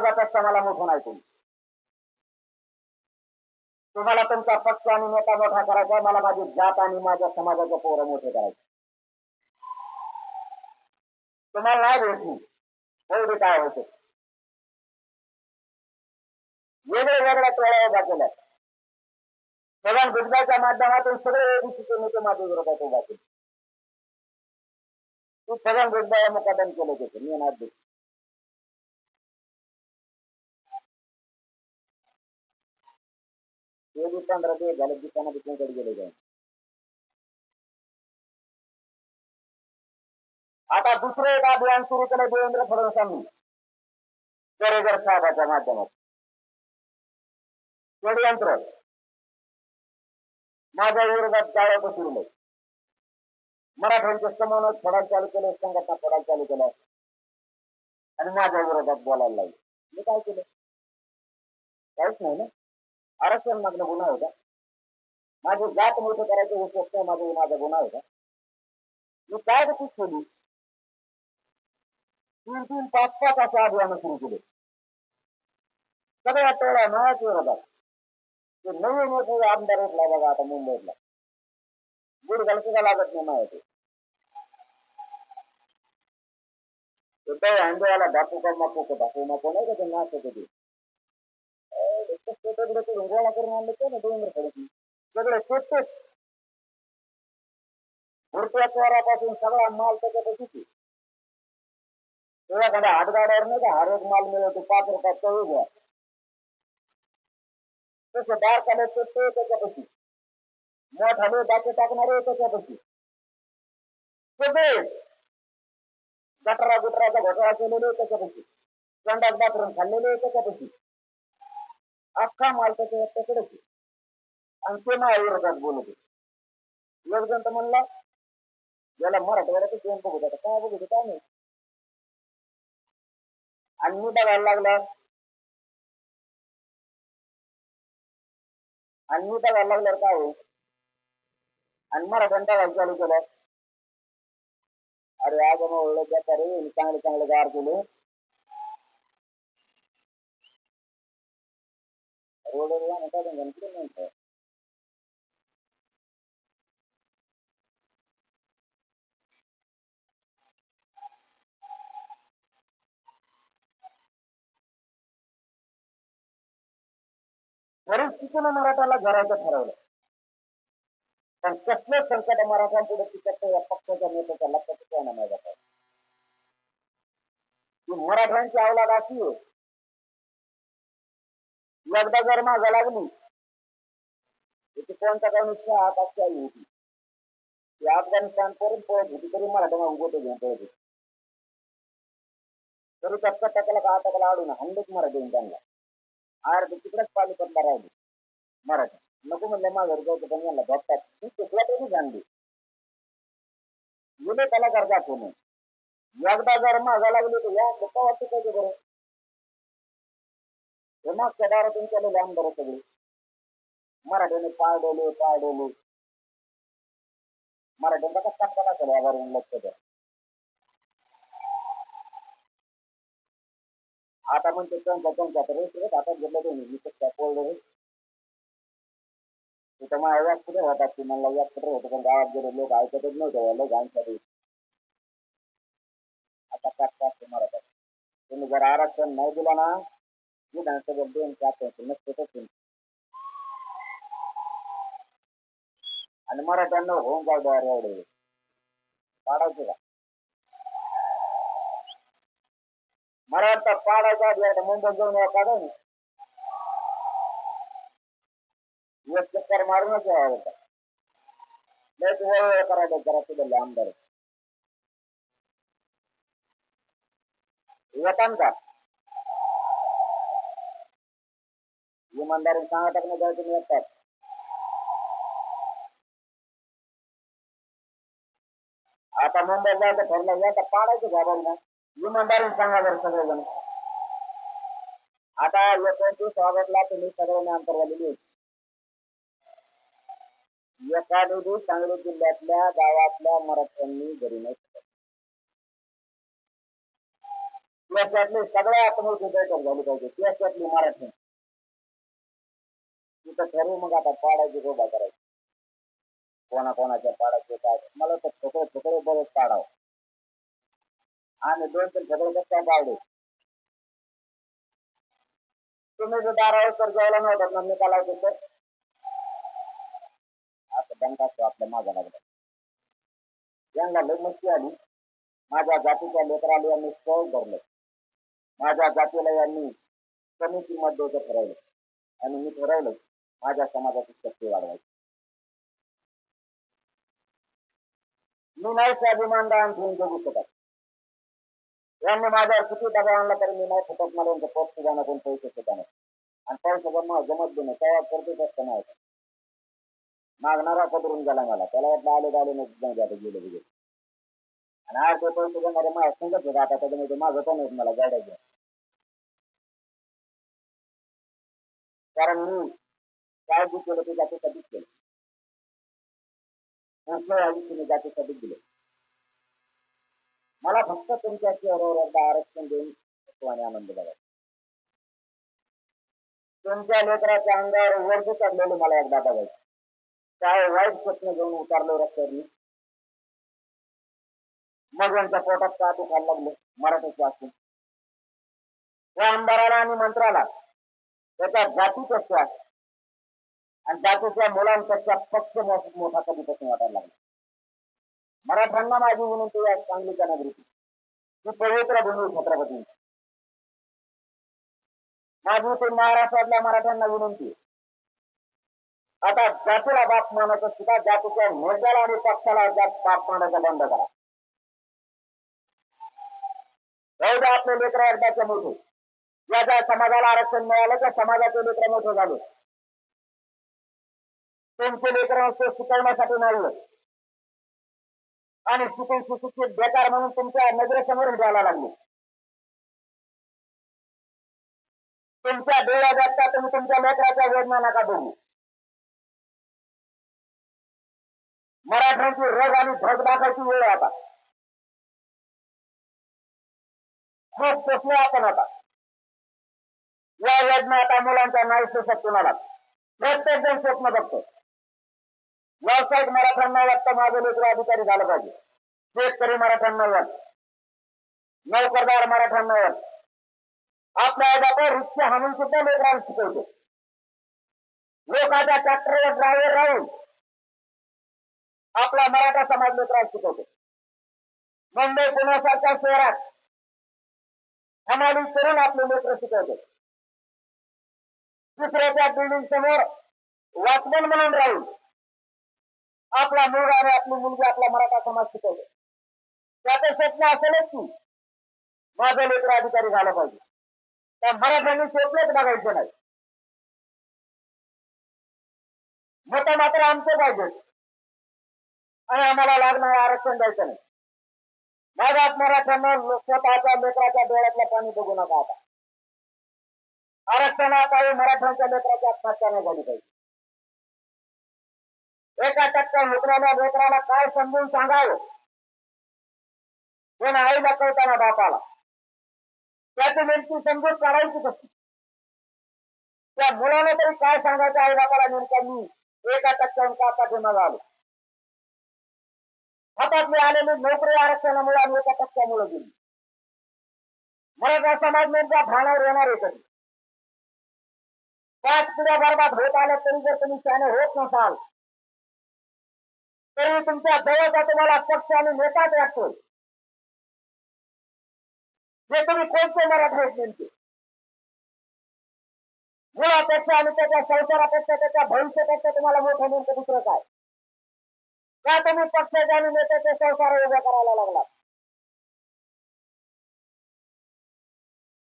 समाजापेक्षा मला मोठं नाही तुम्ही. तुम्हाला तुमचा पक्ष आणि नेता मोठा करायचा मला माझी जात आणि माझ्या समाजाचं पोरं मोठे करायचे तुम्हाला नाही भेटली एवढी काय होते वेगळ्या वेगळ्या टोळ्या उभा केल्या. सगळ्या गुजराच्या माध्यमातून सगळे ओबीसीचे नेते माझ्या विरोधात उभा केले तू सगळ्या गुजराया मुकादम केले त्याचे मी नाही. ते बी पंधरा दिवस झाले दुकाना दुकानकडे गेले जाईल आता दुसरं एक अभियान सुरू केलं देवेंद्र फडणवीसांनी. दरेकर साहेबाच्या माध्यमात षडयंत्र माझ्या विरोधात जाळ्या पसरले मराठ्यांचे समन्वय फडाल चालू केले संघटना फडाल चालू केला आणि माझ्या विरोधात बोलायला लागले. मी काय केलं? काहीच नाही ना? आरक्षण मागणं गुन्हा होता. माझी जात मोठं करायचं होऊ स्वप्न माझं माझा गुन्हा होता. मी काय गती केली तीन तीन पाच पाच असे अभियान सुरू केले. सगळ्या टोळ्या माझ्याच विरोधात ते नवीन मोठे आमदार उठला बघा आता मुंबईतला. गुडघाला सुद्धा लागत नाही माहिती तो काय दाखवू का नको दाखवू नको नाही का ते नाच होते? ते करून आणलं ते ना देवेंद्र फडणवीस तेच तेच भरत्या सगळा माल त्याच्यापासून तेव्हा एखाद्या हातगाड्यावर नाही का हर एक माल मिळत पाच रुपयात तळू घ्या तसं बार चालत ते त्याच्यापाशी मोठाले बाकी टाकणारे त्याच्यापाशी सगळे गटरा गुटराचा घोटाळा केलेले त्याच्यापाशी. संडास बाथरूम खाल्लेले त्याच्यापाशी. अख्खा मालकाच्या हक्काकडे आणि ते माझ्या विरोधात बोलत होते एक जण तर म्हणला याला मराठवाड्याचं येऊन बघू आता काय बघू काय नाही. आणि मी बघायला लागला. आणि मी बघायला लागल्यावर काय होईल? आणि मराठ्यानं बघायला चालू केलं. अरे आज ओळख देता रे चांगले चांगले गार केले रोडवर जाणं काय त्यांना परिस्थितीनं मराठाला घरायचं ठरवलं. पण कसलं संकट मराठ्यांपुढे तिकडचं या पक्षाच्या नेत्याच्या लक्षात येणं नाही जात मराठ्यांची अवलाद अशी लगदा जर मागा लागली त्याची कोणता काही सहा आताची होती. ती अफगाणिस्तान पर्यंत पळत होती तरी मराठ्यांना उभं घेऊन पळत होती. तरी टक्का टक्क्याला का टक्क्याला आडून हंडच मराठी येऊन त्यांना. आर तिकडेच पाणीपतला राहिली. मराठी. नको म्हणले माझं जायचं पण यांना बघतात ती चुकला तरी सांगली गेले त्याला करता कोणी एकदा जर मागा लागले तर या गप्पा वाटते पाहिजे बरं? हे मागच्या दारातून केलेले आमदार सगळे. मराठ्याने पाय डोले पाय डोले मराठ्यांचा कसा कला केला आभार लक्ष द्या. आता म्हणते त्यांचा त्यांचा तर रेस आता घेतलं ते मी त्या पोळलं तिथं माझ्या व्यासपीठ होतात की मला व्यासपीठ होतं. पण गावात गेले लोक ऐकतच नव्हते. लोक गाणसाठी आता काय काय मराठा तुम्ही जर आरक्षण नाही दिला ना विधानसभेत दोन चार नसतंच आणि मराठ्यांना होऊन जाऊ द्या एवढे पाडायचे का? मराठा पाडायचा आधी आता मुंबईत जाऊन या काढा एक चक्कर मारूनच यावा होता लयच वेळ करायला जरा सुधारले आमदार. येतान का? इमानदारी सांगा टाकणं जायचं तुम्ही येतात. आता मुंबईत जायचं ठरलं या तर पाडायचं घ्या ना इमानदारीने सांगा बरं सगळेजण. आता एकोणतीस ऑगस्टला तुम्ही सगळ्यांनी अंतर्गत येईल एका निधी सांगली जिल्ह्यातल्या गावातल्या मराठ्यांनी घरी नाही शकत सगळ्या आपण मोठी बैठक झाली पाहिजे त्याच्यातली मराठी. तिथं ठरवू मग आता पाडायची गोबा करायची. कोणा कोणाच्या पाडायचे काय? मला तर छोकडे छोकडे बरेच पाडावं. आणि दोन तीन छोकडे कसं काय तुम्ही जर दारावर तर जायला नव्हतात ना मी का लावतो तर असं दंका असतो आपल्या माझा लागला यांना लई मस्ती आली. माझ्या जातीच्या लेकराला यांनी सौ धरलं. माझ्या जातीला यांनी कमी किंमत द्यायचं ठरवलं आणि मी ठरवलं माझ्या समाजाची शक्ती वाढवायची. मी नाही स्वाभिमान दान ठेवून जगू शकत. यांनी माझ्यावर किती दबाव आणला तरी मी नाही फुटत मला यांचं पोस्ट जाणं कोण पैसे सुद्धा नाही. आणि पैसे जमा जमत बी नाही. तेव्हा करतोच असतं नाही. मागणारा पदरून गेला मला. त्याला वाटलं आले आले नाही जाते गेले गेले आणि आज ते पैसे देणारे माझ्या संगत होता. आता त्याच्यामध्ये माझं पण येत मला. गाड्या घ्या कारण मी काय जे केलं ते जातीसाठीच केलं. मोठ्या आयुष्याने जातीसाठीच दिले. मला फक्त तुमच्या चेहऱ्यावर एकदा आरक्षण देऊन आणि आनंद बघा. तुमच्या लेकराच्या अंगावर वर्ग चढलेले मला एकदा बघायचं. काय वाईट स्वप्न घेऊन उतारलो रस्त्यावरनी. मग यांच्या पोटात का दुखायला लागले मराठीचे असून त्या आमदाराला आणि मंत्र्याला त्याच्या जाती कशा आणि जातीच्या मुलांपेक्षा पक्ष मो- मोठा कधीपासून वाटायला लागला. मराठ्यांना माझी विनंती आहे सांगलीच्या नगरीची ही पवित्र भूमी छत्रपती. माझी ते महाराष्ट्रातल्या मराठ्यांना विनंती आहे. आता जातीला बाप मानायचं सुद्धा जातीच्या नेत्याला आणि पक्षाला जात बाप मानायचं बंद करा. राहू द्या आपले लेकर एकदाचे मोठे. या ज्या समाजाला आरक्षण मिळालं त्या समाजाचे लेकर मोठे झाले. त्यांचे लेकर शिकवण्यासाठी नाही. आणि शिकून सुशिक्षित बेकार म्हणून तुमच्या नजरेसमोर द्यायला लागले. तुमच्या डोळ्या जागता तुम्ही तुमच्या लेकराच्या वेदना नका बघू. मराठ्यांची रग आणि धग दाखवची वेळ आता. खूप पोचले आपण आता. या यज्ञ आता मुलांच्या नाही सुसत कुणाला प्रत्येक जण स्वप्न बघतो. व्यावसायिक मराठ्यांना वाटतं माझं लेकर अधिकारी झालं पाहिजे. शेतकरी मराठ्यांना वाटत. नोकरदार मराठ्यांना वाटत. आपल्या आईबापा रिक्षा हाणून सुद्धा लेकरांना शिकवतो. लोकांच्या ट्रॅक्टरवर ड्रायव्हर राहून आपला मराठा समाज लेकरांना शिकवतो. मुंबई पुण्यासारख्या शहरात हमाली करून आपले लेकर शिकवतो. दुसऱ्याच्या बिल्डिंग समोर वॉचमॅन म्हणून राहून आपला मुलगा आणि आपली मुलगी आपला मराठा समाज शिकवतो त्याचं स्वप्न असेलच की माझं लेकर अधिकारी झालं पाहिजे. त्या मराठ्यांनी स्वप्नच बघायचं नाही. मत मात्र आमचं पाहिजे. आणि आम्हाला लागणार आरक्षण द्यायचं नाही. माझ्या मराठ्यांना स्वतःच्या लेकराच्या डोळ्यातलं पाणी बघू नका आता. आरक्षणाखाली मराठ्यांच्या लेकराची आत्महत्या नाही झाली पाहिजे. एका टक्का हुकणाऱ्या लेकराला काय समजून सांगावं? पण आईला कळताना बापाला? त्याची नेमकी समजूत काढायची कशी? त्या मुलाला तरी काय सांगायचं आई बापाला नेमका? मी एका टक्क्याहून का पाठीमागं झालो? हातातले आलेले नोकरी आरक्षणामुळे आम्ही एका टक्क्यामुळे गेली. मराठा समाज नेमका भानावर येणार आहे कधी? पाच पिढ्या बरबाद होत आल्या तरी जर तुम्ही त्याने होत नसाल तरी तुमच्या जवळचा तुम्हाला पक्ष आणि नेताच वाटतो. जे तुम्ही कोणते मराठा आहेत नेमके? मुलापेक्षा आणि त्याच्या संसारापेक्षा त्याच्या भविष्यापेक्षा तुम्हाला मोठं नेमकं दुसरं काय? का तुम्ही पक्षाच्या आणि नेत्याचे संसार उभ्या करायला लागला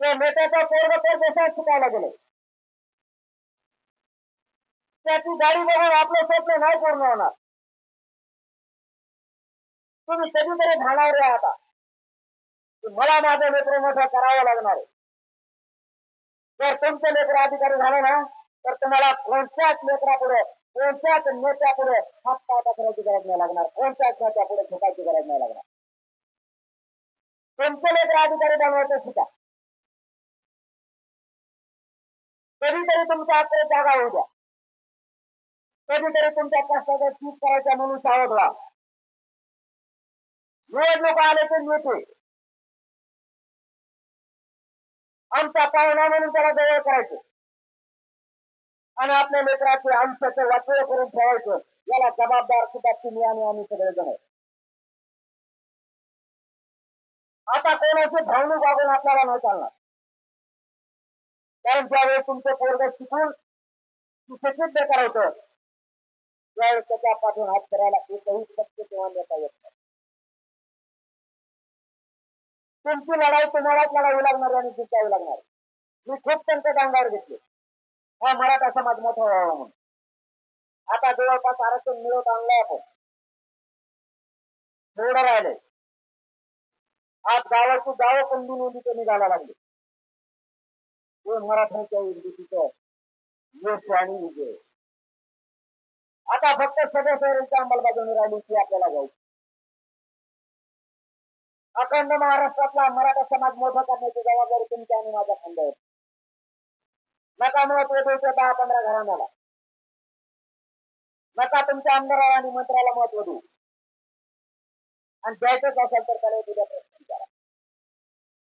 त्या नेत्याचा पोरग तर देशात शिकायला गेले. त्याची गाडी बघून आपलं स्वप्न नाही पूर्ण होणार. तुम्ही कधीतरी घालणार या आता. मला माझं लेकर मोठं करावं लागणार आहे. जर तुमचं लेकर अधिकारी झालं ना तर तुम्हाला कोणत्याच लेकरापुढे कोणत्याच नेत्यापुढे हात पाय करायची गरज नाही लागणार. कोणत्याच नेत्यापुढे झोपायची गरज नाही लागणार. तुमचे लेकर अधिकारी बनवायचं शिका कधीतरी तुमच्या हातात जागा होऊ द्या. कधीतरी तुमच्या कष्टाचा चूक करायचा म्हणून सावध व्हा. निवडणूक आले ते नेते आमचा पाहुणा म्हणून त्याला जवळ करायचं. आणि आपल्या लेकराचे आयुष्याचं वाटोळ करून ठेवायचं. याला जबाबदार सुद्धा तुम्ही आणि आम्ही सगळेजण आहे. आता कोणाचे भावनिक वागून आपल्याला नाही चालणार. कारण ज्यावेळेस तुमचं पोरग शिकून सुशिक्षित बेकार होतं त्यावेळेस त्याच्या पाठून हात करायला एकही शक्य किंवा नेता येत नाही. तुमची लढाई तुम्हालाच लढावी लागणार आणि जिंकावी लागणार. मी खूप त्यांच्या अंगावर घेतले. हा मराठा समाज मोठा व्हावा म्हणून. आता जवळपास आरक्षण मिळवत आणलाय आपण. थोडं राहिले आज गावाची गाव पण कमी निघायला लागले. हे मराठ्यांच्या युतीचं यश आणि विजय. आता फक्त सदस्यांची अंमलबजावणी राहिली की आपल्याला घ्यायची अखंड महाराष्ट्रातला मराठा समाज मोठा करण्याची जबाबदारी तुमच्या आणि माझ्या खांद्यावर. नका महत्त्व द्यायचं दहा पंधरा घराण्याला. नका तुमच्या आमदाराला आणि मंत्र्याला महत्त्व देऊ आणि द्यायचंच असेल तर त्याला उद्या प्रश्न विचारा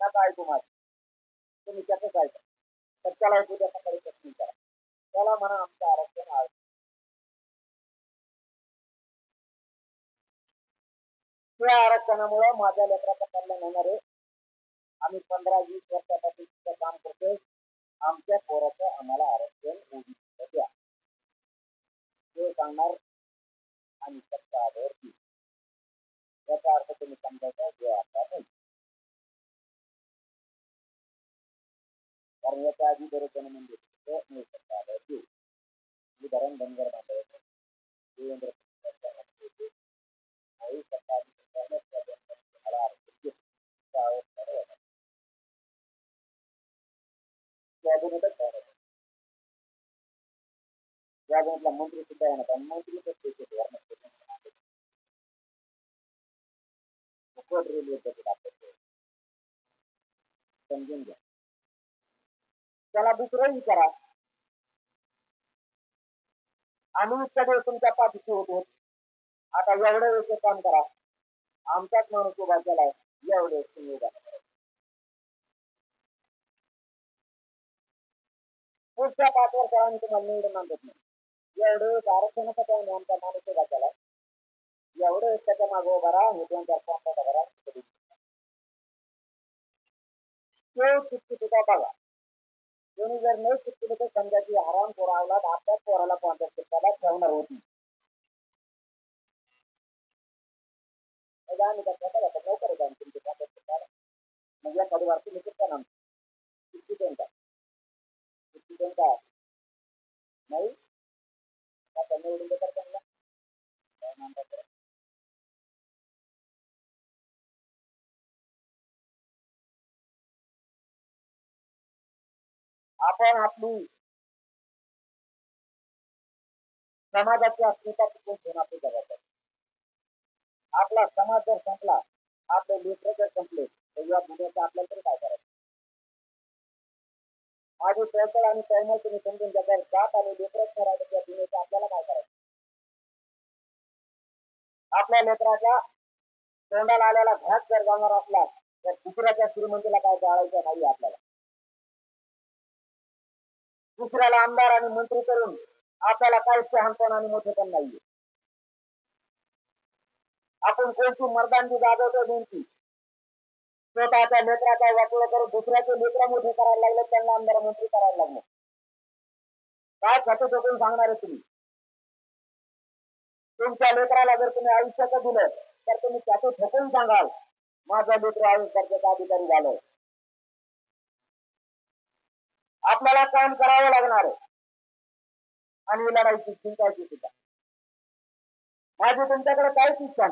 नका ऐकू माझ. तुम्ही त्याच ऐका. तर त्याला उद्या सकाळी प्रश्न विचारा त्याला म्हणा आमचं आरक्षण आहे. त्या आरक्षणामुळे माझ्या लेकराचं कल्याण होणार आहे आम्ही पंधरा वीस वर्षापासून काम करतोय. आमच्या पोराचं आम्हाला आरक्षण ओबीसीचं द्या. हे सांगणार आणि सत्ता आधार याचा अर्थ तुम्ही समजायचा जो आता नाही. कारण याच्या आधी बरोबर म्हणजे मी सत्ता आधार देऊ उदाहरण धनगर बांधवायचं देवेंद्र कॅबिनेटला मंत्री सुद्धा येणार मंत्री समजून घ्या त्याला दुसरं विचारा आम्ही सगळे तुमच्या पाठीशी होतो. आता एवढं वेळेचं काम करा. आमचाच माणूस उभा केलाय एवढे तुम्ही उभा पुढच्या पाच वर्षाला तुम्हाला निवडून आणत नाही. एवढं आरक्षणासाठी आम्ही आमचा माणूस उभा केलाय एवढं त्याच्यामागे उभा राहा हे दोन चार पाच उभा राहा कधी तो शिक्षित बघा. कोणी जर नाही शिकले तर समजा की हराम पोराला आपल्याच पोराला कॉन्टॅक्ट त्याला ठेवणार होती मग आम्ही काय स्वतः आता लवकर जाऊन तुमचे कॉन्टॅक्ट करायला मग या गाडी वारती निघत का ना शिक्षित का शिक्षित का नाही आता निवडून देतात त्यांना काय म्हणतात ते? आपण आपली समाजाची अस्मिता टिकून ठेवणं आपली जबाबदारी आपला समाज जर संपला आपले लेकर जर संपले तर या दुनियाचं आपल्याला तरी काय करायचं? माझी तळतळ आणि तळमळ तुम्ही समजून घ्या जर जात आणि लेकरच करायचं त्या दुनियेचं आपल्याला काय करायचं? आपल्या लेकराच्या तोंडाला आलेला घास जर जाणार असला तर दुसऱ्याच्या श्रीमंतीला काय जाळायचं नाही आपल्याला. दुसऱ्याला आमदार आणि मंत्री करून आपल्याला काही शहाणपण आणि मोठेपण नाहीये. आपण कोणती मर्दानगी जागवतो नेमकी? स्वतःच्या लेकराचा वाटलं तर दुसऱ्याचे लेकर मोठे करायला लागले त्यांना आमदार मंत्री करायला लागले. काय खटे ठोकून सांगणार आहे तुम्ही? तुमच्या लेकराला जर तुम्ही आयुष्याचं दिलं तर तुम्ही त्याचे ठोकून सांगाल माझा लेकर आयुष्याचा अधिकारी झालं. आपल्याला काम करावं लागणार आहे. आणि ही लढाईची चिंतायची सुद्धा. माझी तुमच्याकडे काहीच इच्छा नाही.